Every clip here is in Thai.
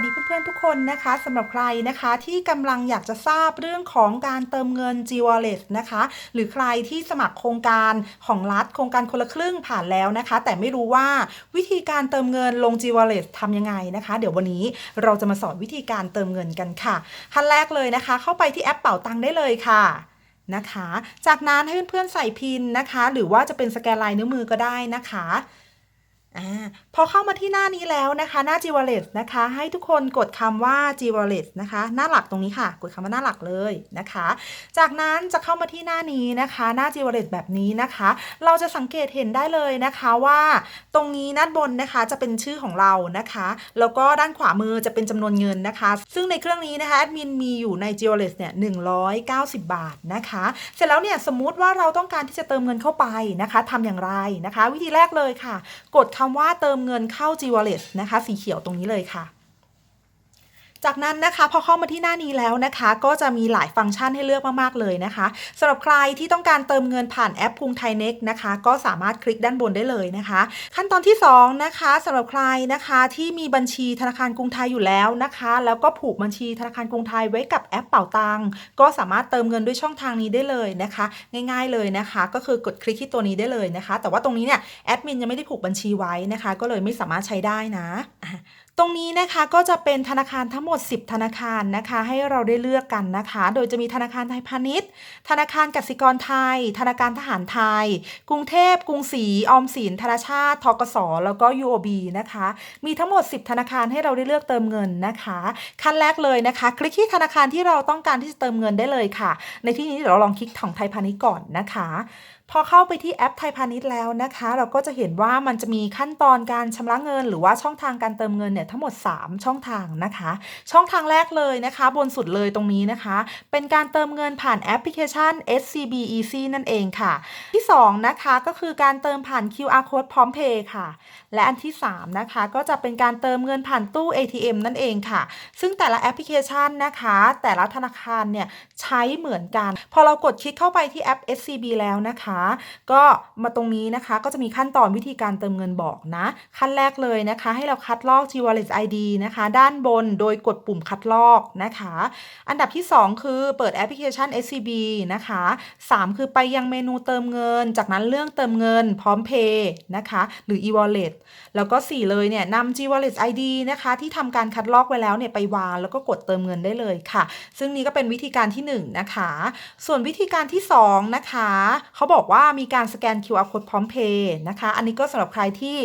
สดีเพื่อนๆทุกคนนะคะสำหรับใครนะคะที่กำลังอยากจะทราบเรื่องของการเติมเงิน G Wallet นะคะ หรือใครที่สมัครโครงการของรัฐโครงการคนละครึ่งผ่านแล้วนะคะ แต่ไม่รู้ว่าวิธีการเติมเงินลง G Wallet ทำยังไงนะคะ เดี๋ยววันนี้เราจะมาสอนวิธีการเติมเงินกันค่ะขั้นแรกเลยนะคะ เข้าไปที่แอปเป่าตังได้เลยค่ะนะคะ จากนั้นให้เพื่อนๆใส่พินนะคะ หรือว่าจะเป็นสแกนลายนิ้วมือก็ได้นะคะ อพอเข้ามาที่หน้านี้แล้วนะคะ หน้า G Wallet นะคะ ให้ทุกคนกดคำว่า G Wallet นะคะ หน้าหลักตรงนี้ค่ะ กดคำว่าหน้าหลักเลยนะคะ จากนั้นจะเข้ามาที่หน้านี้นะคะ หน้า G Wallet แบบนี้นะคะ เราจะสังเกตเห็นได้เลยนะคะว่า ตรงนี้ด้านบนนะคะจะเป็นชื่อของเรานะคะ แล้วก็ด้านขวามือจะเป็นจำนวนเงินนะคะ ซึ่งในเครื่องนี้นะคะแอดมินมีอยู่ใน G Wallet เนี่ย190 บาทนะคะ เสร็จแล้วเนี่ยสมมุติว่าเราต้องการที่จะเติมเงินเข้าไปนะคะทำอย่างไรนะคะ วิธีแรกเลยค่ะ กดคำว่าเติมเงินเข้า G Wallet นะคะ สีเขียวตรงนี้เลยค่ะ จากนั้นนะคะพอเข้ามาที่หน้านี้แล้วนะคะ ก็จะมีหลายฟังก์ชันให้เลือกมากๆเลยนะคะสำหรับใครที่ต้องการเติมเงินผ่านแอปกรุงไทยเน็กนะคะ ก็สามารถคลิกด้านบนได้เลยนะคะ ขั้นตอนที่2นะคะสำหรับใครนะคะที่มีบัญชีธนาคารกรุงไทยอยู่แล้วนะคะ แล้วก็ผูกบัญชีธนาคารกรุงไทยไว้กับแอปเป่าตังก็สามารถเติมเงินด้วยช่องทางนี้ได้เลยนะคะ ง่ายๆเลยนะคะ ก็คือกดคลิกที่ตัวนี้ได้เลยนะคะ แต่ว่าตรงนี้เนี่ยแอดมินยังไม่ได้ผูกบัญชีไว้นะคะ ก็เลยไม่สามารถใช้ได้นะ ตรงนี้นะคะก็จะเป็นธนาคารทั้งหมด 10 ธนาคารนะคะ ให้เราได้เลือกกันนะคะ โดยจะมีธนาคารไทยพาณิชย์ ธนาคารกสิกรไทย ธนาคารทหารไทย กรุงเทพกรุงศรีออมสินธนาชาติทกสแล้วก็ UOB นะคะ มีทั้งหมด 10 ธนาคารให้เราได้เลือกเติมเงินนะคะ ขั้นแรกเลยนะคะ คลิกที่ธนาคารที่เราต้องการที่จะเติมเงินได้เลยค่ะ ในที่นี้เดี๋ยวเราลองคลิกของไทยพาณิชย์ก่อนนะคะ พอเข้าไปที่แอปไทยพาณิชย์แล้วนะคะ เราก็จะเห็นว่ามันจะมีขั้นตอนการชำระเงิน หรือว่าช่องทางการเติมเงินเนี่ยทั้งหมด 3 ช่องทางนะคะ ช่องทางแรกเลยนะคะ บนสุดเลยตรงนี้นะคะ เป็นการเติมเงินผ่านแอปพลิเคชัน SCB Easy นั่นเองค่ะ ที่ 2 นะคะก็คือการเติมผ่าน QR code พร้อมเพย์ค่ะ และอันที่ 3 นะคะก็จะเป็นการเติมเงินผ่านตู้ ATM นั่นเองค่ะ ซึ่งแต่ละแอปพลิเคชันนะคะ แต่ละธนาคารเนี่ยใช้เหมือนกัน พอเรากดคลิกเข้าไปที่แอป SCB แล้วนะคะก็มาตรงนี้นะคะก็จะมีขั้นตอนวิธีการเติมเงินบอกนะ ขั้นแรกเลยนะคะ ให้เราคัดลอก G Wallet ID นะคะ ด้านบนโดยกดปุ่มคัดลอกนะคะ อันดับที่ 2 คือเปิดแอปพลิเคชัน SCB นะคะ 3 คือไปยังเมนูเติมเงิน จากนั้นเรื่องเติมเงินพร้อมเพย์นะคะ หรือ e-wallet แล้วก็ 4 เลยเนี่ยนำ G Wallet ID นะคะ ที่ทำการคัดลอกไว้แล้วเนี่ยไปวางแล้วก็กดเติมเงินได้เลยค่ะ ซึ่งนี้ก็เป็นวิธีการที่ 1 นะคะ ส่วนวิธีการที่ 2 นะคะ เขาบอกว่ามีการสแกน QR code พร้อมเพย์นะคะ อันนี้ก็สำหรับใครที่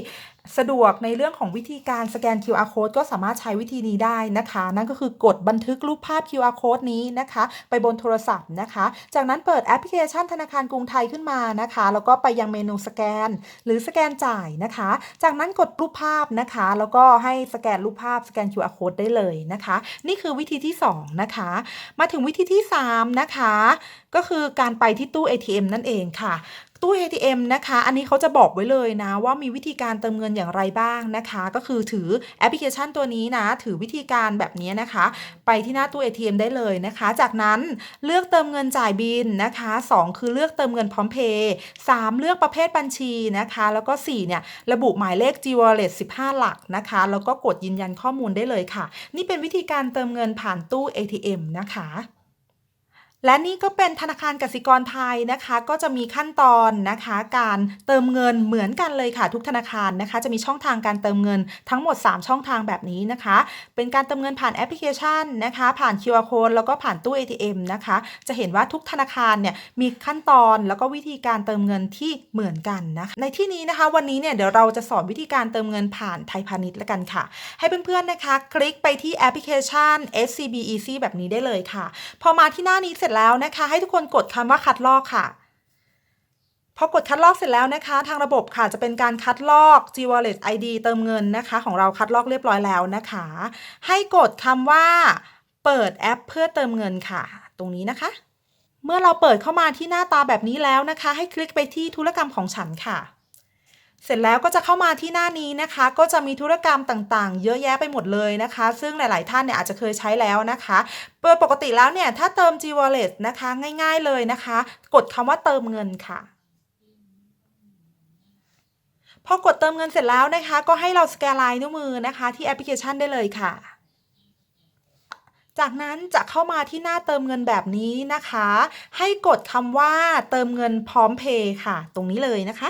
สะดวกในเรื่องของวิธีการสแกน QR code ก็สามารถใช้วิธีนี้ได้นะคะ นั่นก็คือกดบันทึกรูปภาพ QR code นี้นะคะ ไปบนโทรศัพท์นะคะ จากนั้นเปิดแอปพลิเคชันธนาคารกรุงไทยขึ้นมานะคะ แล้วก็ไปยังเมนูสแกน หรือสแกนจ่ายนะคะ จากนั้นกดรูปภาพนะคะ แล้วก็ให้สแกนรูปภาพสแกน QR code ได้เลยนะคะ นี่คือวิธีที่ 2 นะคะ มาถึงวิธีที่ 3 นะคะ ก็คือการไปที่ตู้ ATM นั่นเองค่ะ ตู้ ATM นะคะ อันนี้เขาจะบอกไว้เลยนะ ว่ามีวิธีการเติมเงินอย่างไรบ้างนะคะ ก็คือถือแอปพลิเคชันตัวนี้นะ ถือวิธีการแบบนี้นะคะ ไปที่หน้าตู้ ATM ได้เลยนะคะ จากนั้นเลือกเติมเงินจ่ายบินนะคะ 2 คือเลือกเติมเงินพร้อมเพย์3เลือกประเภทบัญชีนะคะ แล้วก็4เนี่ยระบุหมายเลข G Wallet 15 หลักนะคะ แล้วก็กดยืนยันข้อมูลได้เลยค่ะ นี่เป็นวิธีการเติมเงินผ่านตู้ ATM นะคะ และนี่ก็เป็นธนาคารกสิกรไทยนะคะ ก็จะมีขั้นตอนนะคะ การเติมเงินเหมือนกันเลยค่ะ ทุกธนาคารนะคะ จะมีช่องทางการเติมเงินทั้งหมด 3 ช่องทางแบบนี้นะคะ เป็นการเติมเงินผ่านแอปพลิเคชันนะคะ ผ่าน QR code แล้วก็ผ่านตู้ ATM นะคะ จะเห็นว่าทุกธนาคารเนี่ยมีขั้นตอนแล้วก็วิธีการเติมเงินที่เหมือนกันนะคะในที่นี้นะคะ วันนี้เนี่ยเดี๋ยวเราจะสอนวิธีการเติมเงินผ่านไทยพาณิชย์ละกันค่ะ ให้เพื่อนๆนะคะ คลิกไปที่แอปพลิเคชัน SCB Easy แบบนี้ได้เลยค่ะ พอมาที่หน้านี้เสร็จแล้วนะคะ ให้ทุกคนกดคำว่าคัดลอกค่ะพอกดคัดลอกเสร็จแล้วนะคะ ทางระบบค่ะจะเป็นการคัดลอก G Wallet ID เติมเงินนะคะ ของเราคัดลอกเรียบร้อยแล้วนะคะ ให้กดคำว่าเปิดแอปเพื่อเติมเงินค่ะ ตรงนี้นะคะ เมื่อเราเปิดเข้ามาที่หน้าตาแบบนี้แล้วนะคะ ให้คลิกไปที่ธุรกรรมของฉันค่ะ เสร็จแล้วก็จะเข้ามาที่หน้านี้นะคะ ก็จะมีธุรกรรมต่างๆ เยอะแยะไปหมดเลยนะคะ ซึ่งหลาย ๆ ท่านเนี่ยอาจจะเคยใช้แล้วนะคะโดยปกติแล้วเนี่ยถ้าเติม G Wallet นะคะ ง่าย ๆ เลยนะคะ กดคำว่าเติมเงินค่ะพอกดเติมเงินเสร็จแล้วนะคะ ก็ให้เราสแกนลายนิ้วมือนะคะ ที่แอปพลิเคชันได้เลยค่ะ จากนั้นจะเข้ามาที่หน้าเติมเงินแบบนี้นะคะ ให้กดคำว่าเติมเงินพร้อมเพย์ค่ะ ตรงนี้เลยนะคะ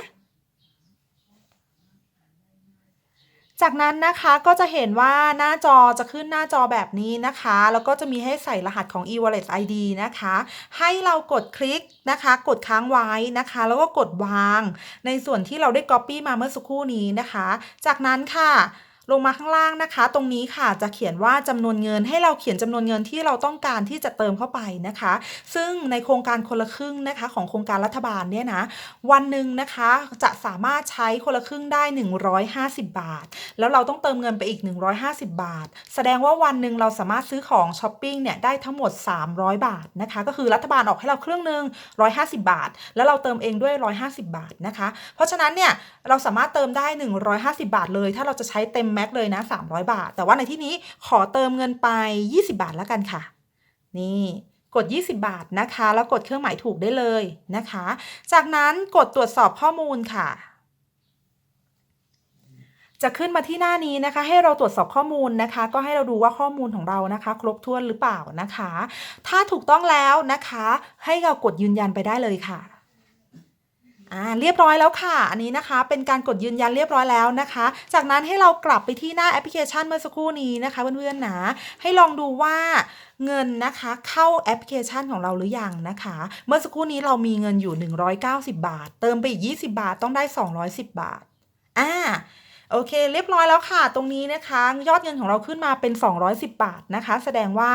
จากนั้นนะคะก็จะเห็นว่าหน้าจอจะขึ้นหน้าจอแบบนี้นะคะ แล้วก็จะมีให้ใส่รหัสของ e-wallet ID นะคะ ให้เรากดคลิกนะคะ กดค้างไว้นะคะ แล้วก็กดวาง ในส่วนที่เราได้ Copy มาเมื่อสักครู่นี้นะคะ จากนั้นค่ะ ลงมาข้างล่างนะคะ ตรงนี้ค่ะจะเขียนว่าจำนวนเงินให้เราเขียนจำนวนเงินที่เราต้องการที่จะเติมเข้าไปนะคะ ซึ่งในโครงการคนละครึ่งนะคะ ของโครงการรัฐบาลเนี่ยนะวันหนึ่งนะคะจะสามารถใช้คนละครึ่งได้ 150 บาท แล้วเราต้องเติมเงินไปอีก 150 บาท แสดงว่าวันหนึ่งเราสามารถซื้อของช้อปปิ้งเนี่ยได้ทั้งหมด 300 บาทนะคะ ก็คือรัฐบาลออกให้เราเครื่องหนึ่ง150 บาท แล้วเราเติมเองด้วย 150 บาทนะคะ เพราะฉะนั้นเนี่ยเราสามารถเติมได้ 150 บาทเลย ถ้าเราจะใช้เต็มแม็กเลยนะ 300 บาท แต่ว่าในที่นี้ขอเติมเงินไป 20 บาทแล้วกันค่ะ นี่กด 20 บาทนะคะ แล้วกดเครื่องหมายถูกได้เลยนะคะ จากนั้นกดตรวจสอบข้อมูลค่ะ จะขึ้นมาที่หน้านี้นะคะ ให้เราตรวจสอบข้อมูลนะคะ ก็ให้เราดูว่าข้อมูลของเรานะคะ ครบถ้วนหรือเปล่านะคะ ถ้าถูกต้องแล้วนะคะ ให้เรากดยืนยันไปได้เลยค่ะ อ่าเรียบร้อยแล้วค่ะ อันนี้นะคะ เป็นการกดยืนยันเรียบร้อยแล้วนะคะ จากนั้นให้เรากลับไปที่หน้าแอปพลิเคชันเมื่อสักครู่นี้นะคะเพื่อนๆนะให้ลองดูว่าเงินนะคะเข้าแอปพลิเคชันของเราหรือยังนะคะ เมื่อสักครู่นี้เรามีเงินอยู่ 190 บาท เติมไปอีก 20 บาทต้องได้ 210 บาทอ่า โอเค เรียบร้อยแล้วค่ะ ตรงนี้นะคะ ยอดเงินของเราขึ้นมาเป็น 210 บาทนะคะ แสดงว่า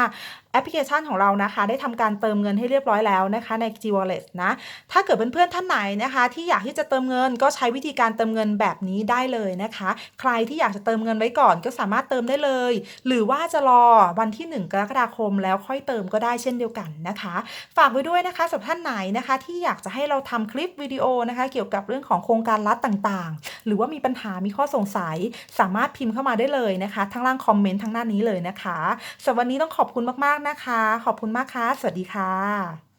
แอปพลิเคชันของเรานะคะ ได้ทำการเติมเงินให้เรียบร้อยแล้วนะคะ ใน G Wallet นะ ถ้าเกิดเพื่อนๆท่านไหนนะคะ ที่อยากที่จะเติมเงินก็ใช้วิธีการเติมเงินแบบนี้ได้เลยนะคะ ใครที่อยากจะเติมเงินไว้ก่อนก็สามารถเติมได้เลย หรือว่าจะรอวันที่ 1 กรกฎาคมแล้วค่อยเติมก็ได้เช่นเดียวกันนะคะ ฝากไว้ด้วยนะคะสำหรับท่านไหนนะคะ ที่อยากจะให้เราทำคลิปวิดีโอนะคะ เกี่ยวกับเรื่องของโครงการรัฐต่างๆ หรือว่ามีปัญหามีข้อสงสัยสามารถพิมพ์เข้ามาได้เลยนะคะทั้งล่างคอมเมนต์ทั้งหน้านี้เลยนะคะสำหรับวันนี้ต้องขอบคุณมากๆนะคะ ขอบคุณมากค่ะ สวัสดีค่ะ